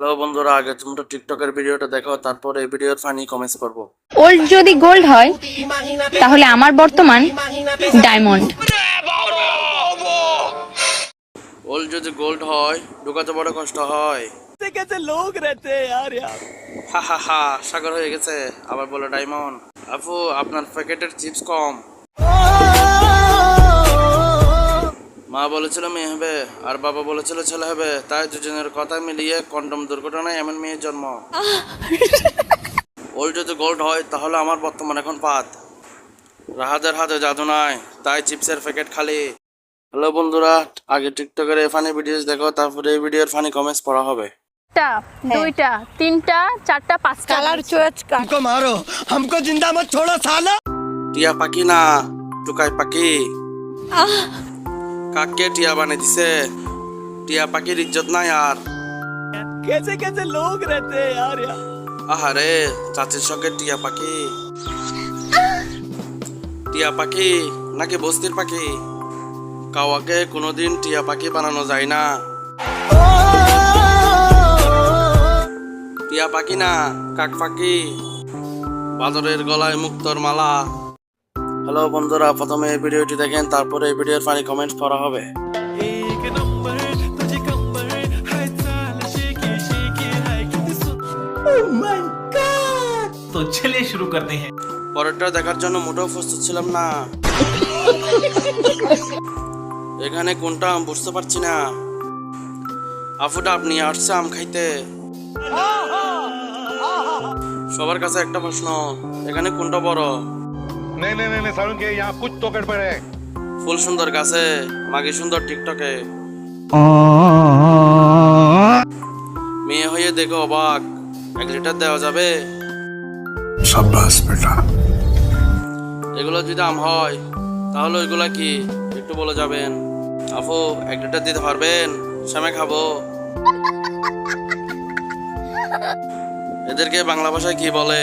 Hello বন্ধুরা আগে তোমরা টিকটকের ভিডিওটা দেখো তারপর এই ভিডিওর ফানি কমেন্টস করবো ওল্ড যদি গোল্ড হয় তাহলে আমার বর্তমান ডায়মন্ড ওল্ড যদি গোল্ড হয় ঢুকাতে বড় কষ্ট হয় कैसे लोग रहते हैं यार यार হা হা হা সাগর হয়ে গেছে আবার বলো ডায়মন্ড আপু আপনার প্যাকেটের চিপস কম মা বলেছিল মেয়ে হবে আর বাবা বলেছিল ছেলে হবে তাই দুজনের কথা মিলিয়ে কন্ডম দুর্ঘটনায় এমন মেয়ের জন্ম ওল্ড যদি গোল্ড হয় তাহলে আমার বর্তমান এখন পাত রাহাদের হাতে জাদু নাই তাই চিপসের প্যাকেট খালি হ্যালো বন্ধুরা আগে টিকটকের এই ফানি ভিডিওস দেখো তারপরে এই ভিডিওর ফানি কমেন্টস পড়া হবে একটা দুইটা তিনটা চারটা পাঁচটা কালার চয়েস हमको मारो हमको जिंदा मत छोड़ो साला টিয়া পাখি না টুকাই পাখি কাকে টিয়া বানিয়ে দিছে টিয়া পাখির ইজ্জত নাই আর कैसे कैसे लोग रहते हैं यार यार আহারে চাচির সঙ্গে টিয়া পাখি টিয়া পাখি নাকি বস্তির পাখি কাওয়াকে কোনোদিন টিয়া পাখি বানানো যায় না টিয়া পাখি না কাক পাখি বাদরের গলায় মুক্তর মালা হ্যালো বন্ধুরা প্রথমে এই ভিডিওটি দেখেন তারপরে এই ভিডিওর ফানি কমেন্টস করা হবে। তো চলে শুরু করতে হ্যাঁ পরেরটা দেখার জন্য মোটেও প্রস্তুত ছিলাম না। এখানে কোনটা আম বুঝতে পারছি না। আফুটা আপনি আসছে আম খাইতে। সবার কাছে একটা প্রশ্ন এখানে কোনটা বড়? नहीं नहीं नहीं, नहीं सारुण के यहाँ कुछ तो गड़बड़ है ফুল সুন্দর গাছে মাগি সুন্দর টিকটকে মেয়ে হয়ে দেখো অবাক এক লিটার দেওয়া যাবে शाबाश बेटा এগুলো যদি আম হয় তাহলে ওইগুলা কি একটু বলে যাবেন আপু এক লিটার দিতে পারবেন শ্যামে খাবো এদেরকে বাংলা ভাষায় কি বলে